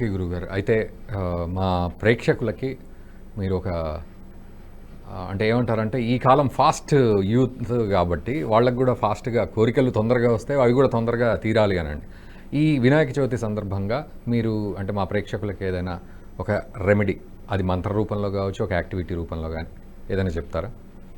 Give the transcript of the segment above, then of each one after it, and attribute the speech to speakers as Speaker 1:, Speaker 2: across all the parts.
Speaker 1: Okay గురుగారు అయితే మా ప్రేక్షకులకి మీరు ఒక అంటే ఏమంటారంటే ఈ కాలం ఫాస్ట్ యూత్ కాబట్టి వాళ్ళకి కూడా ఫాస్ట్గా కోరికలు తొందరగా వస్తాయి అవి కూడా తొందరగా తీరాలి అనండి. ఈ వినాయక చవితి సందర్భంగా మీరు అంటే మా ప్రేక్షకులకి ఏదైనా ఒక రెమెడీ అది మంత్ర రూపంలో కావచ్చు ఒక యాక్టివిటీ రూపంలో కానీ ఏదైనా చెప్తారా?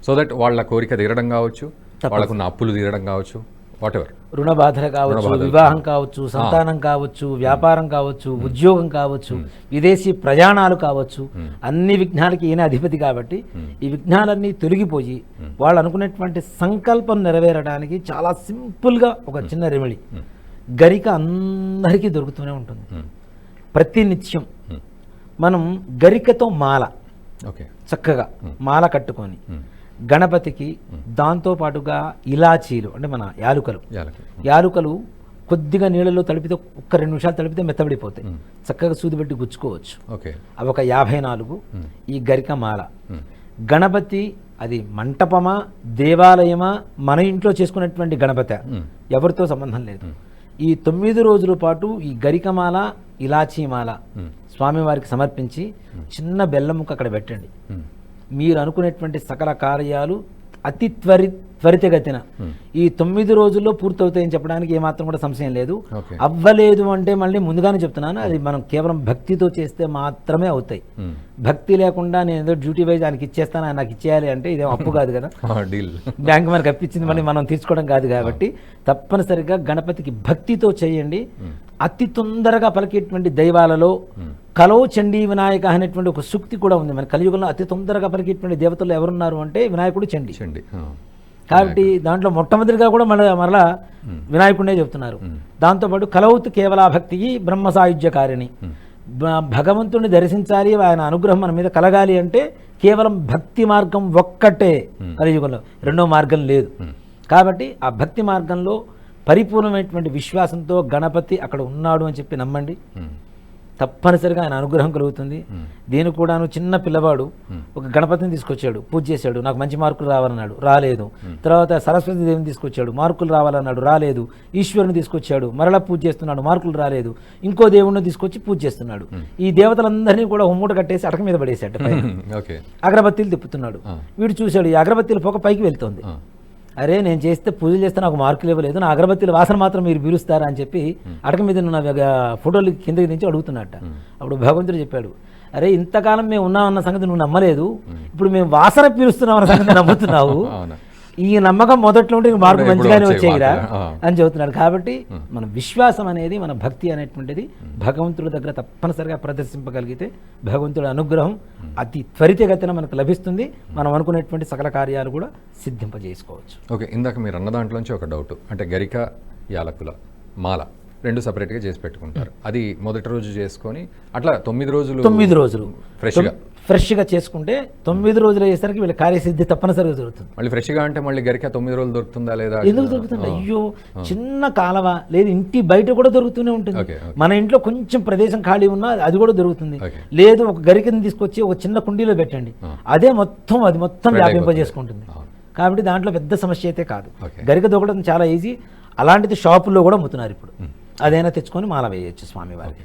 Speaker 1: సో దట్ వాళ్ళ కోరిక తీరడం కావచ్చు వాళ్ళకున్న అప్పులు తీరడం కావచ్చు. వాట్ ఎవర్
Speaker 2: రుణ బాధలు కావచ్చు వివాహం కావచ్చు సంతానం కావచ్చు వ్యాపారం కావచ్చు ఉద్యోగం కావచ్చు విదేశీ ప్రయాణాలు కావచ్చు అన్ని విఘ్నాలకి ఈయన అధిపతి కాబట్టి ఈ విఘ్నాలన్నీ తొలగిపోయి వాళ్ళు అనుకున్నటువంటి సంకల్పం నెరవేరడానికి చాలా సింపుల్గా ఒక చిన్న రెమెడీ. గరిక అందరికీ దొరుకుతూనే ఉంటుంది. ప్రతి నిత్యం మనం గరికతో మాల
Speaker 1: ఓకే
Speaker 2: చక్కగా మాల కట్టుకొని గణపతికి దాంతో పాటుగా ఇలాచీలు అంటే మన యాలుకలు.
Speaker 1: యాలకులు.
Speaker 2: కొద్దిగా నీళ్ళలో తడిపితే ఒక్క రెండు నిమిషాలు తడిపితే మెత్తబడిపోతాయి. చక్కగా సూది పెట్టి గుచ్చుకోవచ్చు.
Speaker 1: ఓకే.
Speaker 2: అవి ఒక యాభై నాలుగు ఈ గరిక మాల. గణపతి అది మంటపమా దేవాలయమా మన ఇంట్లో చేసుకున్నటువంటి గణపతి? ఎవరితో సంబంధం లేదు. ఈ తొమ్మిది రోజుల పాటు ఈ గరికమాల ఇలాచీమాల స్వామివారికి సమర్పించి చిన్న బెల్లం ముక్క అక్కడ పెట్టండి. మీరు అనుకునేటువంటి సకల కార్యాలు అతి త్వరి త్వరితగతిన. ఈ తొమ్మిది రోజుల్లో పూర్తవుతాయని చెప్పడానికి ఏమాత్రం కూడా సంశయం లేదు. అవ్వలేదు అంటే మళ్ళీ ముందుగానే చెప్తున్నాను. అది మనం కేవలం భక్తితో చేస్తే మాత్రమే అవుతాయి. భక్తి లేకుండా నేను ఏదో డ్యూటీ వైజ్ ఆయనకి ఇచ్చేస్తాను ఆయన నాకు ఇచ్చేయాలి అంటే ఇదేం అప్పు కాదు కదా. బ్యాంక్ మనకి అప్పించింది మళ్ళీ మనం తీర్చుకోవడం కాదు కాబట్టి తప్పనిసరిగా గణపతికి భక్తితో చేయండి. అతి తొందరగా పలికేటువంటి దైవాలలో కలో చండీ వినాయక అనేటువంటి ఒక సూక్తి కూడా ఉంది. మన కలియుగంలో అతి తొందరగా పలికేటువంటి దేవతలు ఎవరున్నారు అంటే వినాయకుడు చండి.
Speaker 1: చండి.
Speaker 2: కాబట్టి దాంట్లో మొట్టమొదటిగా కూడా మళ్ళీ మరలా వినాయకుడే చెప్తున్నారు దాంతోపాటు కలౌతు కేవల భక్తికి బ్రహ్మ సాయుధ్యకారిణి భ- భగవంతుడిని దర్శించాలి ఆయన అనుగ్రహం మన మీద కలగాలి అంటే కేవలం భక్తి మార్గం ఒక్కటే కలియుగంలో. రెండో మార్గం లేదు. కాబట్టి ఆ భక్తి మార్గంలో పరిపూర్ణమైనటువంటి విశ్వాసంతో గణపతి అక్కడ ఉన్నాడు అని చెప్పి నమ్మండి. తప్పనిసరిగా ఆయన అనుగ్రహం కలుగుతుంది. దీనికి కూడాను చిన్న పిల్లవాడు ఒక గణపతిని తీసుకొచ్చాడు పూజ చేశాడు నాకు మంచి మార్కులు రావాలన్నాడు రాలేదు. తర్వాత సరస్వతి దేవిని తీసుకొచ్చాడు మార్కులు రావాలన్నాడు రాలేదు. ఈశ్వరుని తీసుకొచ్చాడు మరలా పూజ చేస్తున్నాడు మార్కులు రాలేదు. ఇంకో దేవుణ్ణి తీసుకొచ్చి పూజ చేస్తున్నాడు. ఈ దేవతలందరినీ కూడా ఉమ్మూట కట్టేసి అటక మీద.
Speaker 1: ఓకే.
Speaker 2: అగరబత్తీలు తిప్పుతున్నాడు. వీడు చూశాడు ఈ అగరబత్తీల పొగ పైకి వెళ్తోంది. అరే నేను చేస్తే పూజలు చేస్తే నాకు మార్కులు ఇవ్వలేదు. నా అగరబత్తీల వాసన మాత్రం మీరు పీలుస్తారా అని చెప్పి అటక మీద ఉన్న గ- ఫోటోలు కిందకి నుంచి అడుగుతున్నట్ట అప్పుడు భగవంతుడు చెప్పాడు అరే ఇంతకాలం మేము ఉన్నామన్న సంగతి నువ్వు నమ్మలేదు. ఇప్పుడు మేము వాసన పీలుస్తున్నాం అన్న సంగతి నమ్ముతున్నావు. ఈ నమ్మకం మొదట్లో ఉంటే మార్పు మంచిగానే
Speaker 1: వచ్చాయి
Speaker 2: వచ్చేయిరా. అని చెబుతున్నాడు కాబట్టి మన విశ్వాసం అనేది మన భక్తి అనేటువంటిది భగవంతుడి దగ్గర తప్పనిసరిగా ప్రదర్శింపగలిగితే భగవంతుడి అనుగ్రహం అతి త్వరితగతిన మనకు లభిస్తుంది. మనం అనుకునేటువంటి సకల కార్యాలు కూడా సిద్ధింపజేసుకోవచ్చు.
Speaker 1: ఓకే ఇందాక మీరు అన్న దాంట్లోంచి ఒక డౌట్. అంటే గరిక యాలకుల మాల రెండు సపరేట్గా చేసి పెట్టుకుంటారు. అది మొదటి రోజు చేసుకొని అట్లా తొమ్మిది రోజులు
Speaker 2: తొమ్మిది రోజులు.
Speaker 1: ఫ్రెష్గా?
Speaker 2: ఫ్రెష్గా చేసుకుంటే తొమ్మిది రోజులు అయ్యేసరికి వీళ్ళ కార్యసిద్ధి తప్పనిసరిగా జరుగుతుంది
Speaker 1: మళ్ళీ ఫ్రెష్గా అంటే మళ్ళీ గరిక తొమ్మిది రోజులు దొరుకుతుందా లేదా
Speaker 2: ఎందుకు దొరుకుతుంది? అయ్యో చిన్న కాలవ లేదు ఇంటి బయట కూడా దొరుకుతూనే ఉంటుంది. మన ఇంట్లో కొంచెం ప్రదేశం ఖాళీ ఉన్నా అది కూడా దొరుకుతుంది. లేదు ఒక గరికని తీసుకొచ్చి ఒక చిన్న కుండీలో పెట్టండి. అదే మొత్తం అది మొత్తం వ్యాపింపజేసుకుంటుంది. కాబట్టి దాంట్లో పెద్ద సమస్య అయితే కాదు. గరిక దొరకడం చాలా ఈజీ. అలాంటిది షాపుల్లో కూడా అమ్ముతున్నారు ఇప్పుడు. అదైనా తెచ్చుకొని మాల వేయచ్చు స్వామివారికి